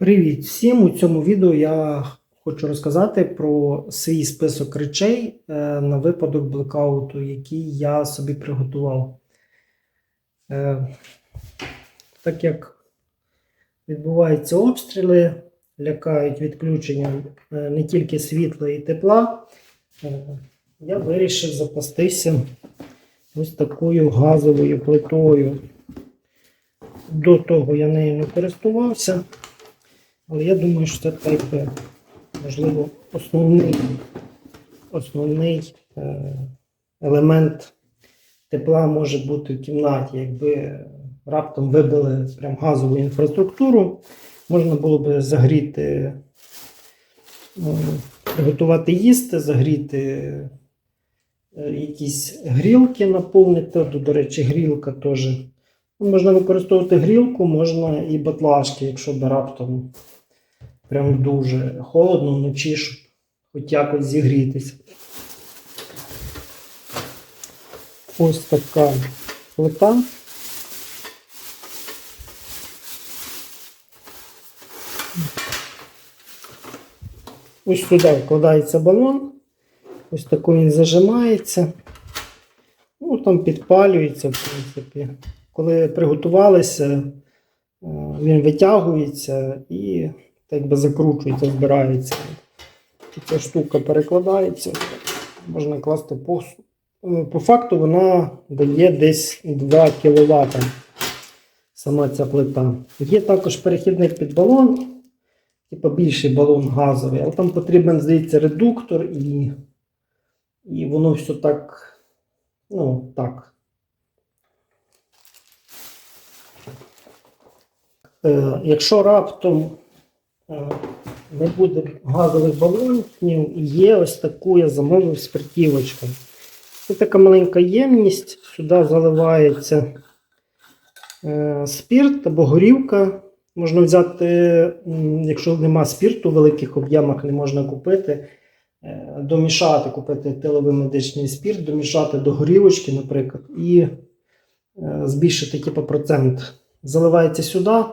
Привіт всім! У цьому відео я хочу розказати про свій список речей е, на випадок блекауту, який я собі приготував. Е, Так як відбуваються обстріли, лякають відключенням е, не тільки світла і тепла, я вирішив запастися ось такою газовою плитою. До того я нею не користувався. Але я думаю, що це так, е, можливо, основний, основний е, елемент тепла може бути в кімнаті. Якби раптом вибили прям газову інфраструктуру, можна було би загріти, е, приготувати їсти, загріти е, якісь грілки, наповнити. До, речі, грілка теж. Ну, Можна використовувати грілку, можна і батлашки, якщо б раптом прям дуже холодно вночі, щоб хоч якось зігрітися. Ось така плита. Ось сюди вкладається балон. Ось такий він зажимається. Ну, там підпалюється, в принципі. Коли приготувалися, е, він витягується і так би закручується, збирається. Ця штука перекладається. Можна класти по, е, по факту, вона дає десь 2 кВт. Сама ця плита. Є також перехідник під балон, типу більший балон газовий, але там потрібен, здається, редуктор і, і воно все так. Ну, так. Е, якщо раптом не буде газових балонів, є ось таку я замовив спиртівочку. Це така маленька ємність, сюди заливається е, спирт або горівка. Можна взяти, якщо нема спирту в великих об'ємах, не можна купити, е, домішати, купити тиловий медичний спирт, домішати до горілочки, наприклад, і е, збільшити типу, процент. Заливається сюди, е,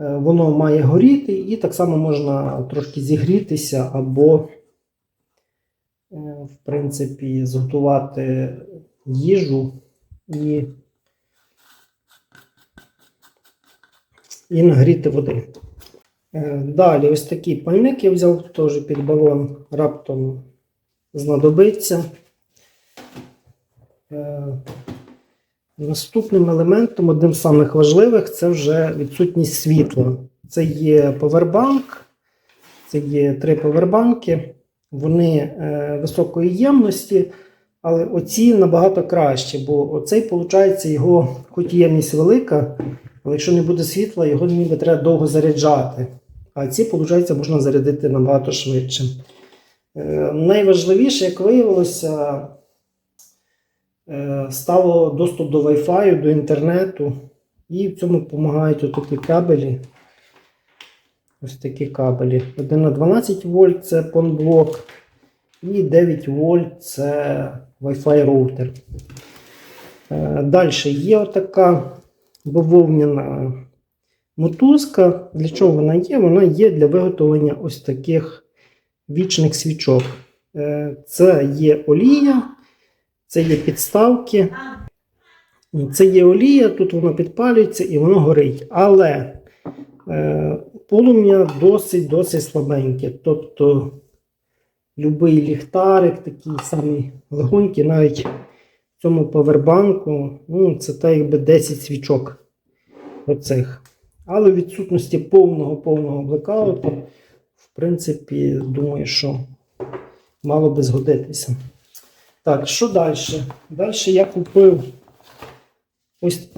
воно має горіти, і так само можна трошки зігрітися, або, е, в принципі, зготувати їжу і, і нагріти води. Е, Далі ось такий пальник я взяв теж під балон, раптом знадобиться. Наступним елементом, одним з самих важливих, це вже відсутність світла. Це є повербанк, це є три повербанки. Вони е, високої ємності, але оці набагато краще, бо оцей, виходить, його, хоч ємність велика, але якщо не буде світла, його ніби треба довго заряджати. А ці, виходить, можна зарядити набагато швидше. Е, найважливіше, як виявилося, стало доступ до Wi-Fi, до інтернету. І в цьому допомагають отакі кабелі. Ось такі кабелі. 1 на 12 вольт це понблок. І 9 вольт це Wi-Fi роутер. Далі є отака бавовняна мотузка. Для чого вона є? Вона є для виготовлення ось таких вічних свічок. Е, Це є олія, це є підставки. Це є олія, тут воно підпалюється і воно горить. Але е, полум'я досить досить слабеньке. Тобто будь-який ліхтарик, такий самий легонький, навіть в цьому павербанку, ну, це так якби 10 свічок оцих. Але в відсутності повного повного блекауту, в принципі, думаю, що мало би згодитися. Так, що далі? Далі я купив ось.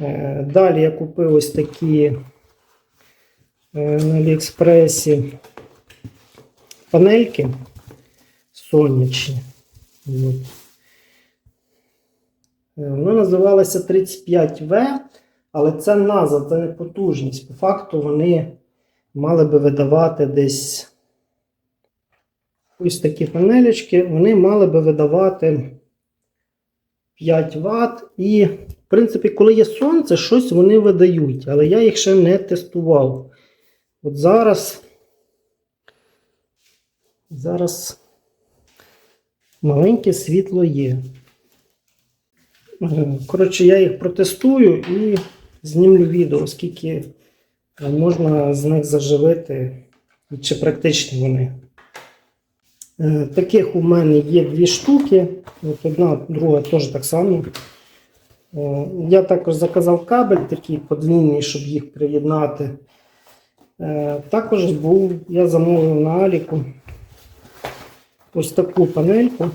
Е, Далі я купив ось такі е, на Аліекспресі панельки сонячні. От. Е, Вона називалася 35В, але це назва, це не потужність. По факту вони мали би видавати десь ось такі панелечки, вони мали би видавати 5 Вт і В принципі, коли є сонце, щось вони видають, але я їх ще не тестував. От зараз. Зараз маленьке світло є. Е, Коротше, я їх протестую і знімлю відео, скільки е, можна з них заживити, і чи практичні вони. Е, Таких у мене є дві штуки. От одна, друга теж так само. Е, Я також заказав кабель такий подвійний, щоб їх приєднати. Е, Також був, я замовив на Аліку ось таку панельку.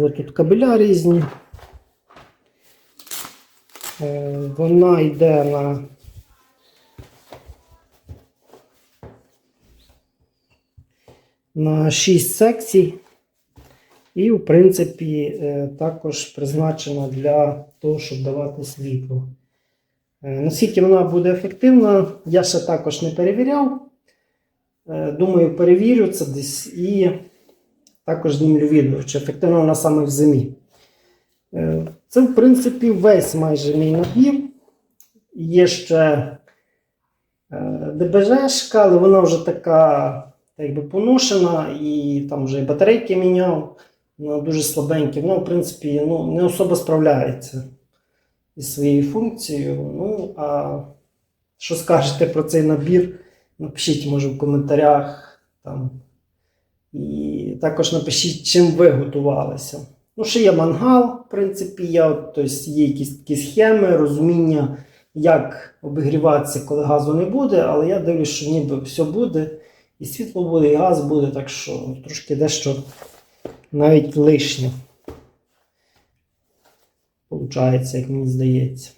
Ось тут кабеля різні. Вона йде на на 6 секцій. І, в принципі, е, також призначена для того, щоб давати світло. Е, Наскільки вона буде ефективна, я ще також не перевіряв. Е, Думаю, перевірю це десь і також знімлю відео, чи ефективна вона саме в зимі. Це, в принципі, весь майже мій набір. Є ще ДБЖшка, але вона вже така так якби поношена, і там вже і батарейки міняв. Вона дуже слабенька. Вона, в принципі, ну, не особо справляється із своєю функцією. Ну, а що скажете про цей набір? Напишіть, може, в коментарях. Там. І також напишіть, чим ви готувалися. Ну, ще є мангал, в принципі, є, тобто є якісь такі схеми, розуміння, як обігріватися, коли газу не буде, але я дивлюсь, що ніби все буде, і світло буде, і газ буде, так що трошки дещо навіть лишнє. Получається, як мені здається.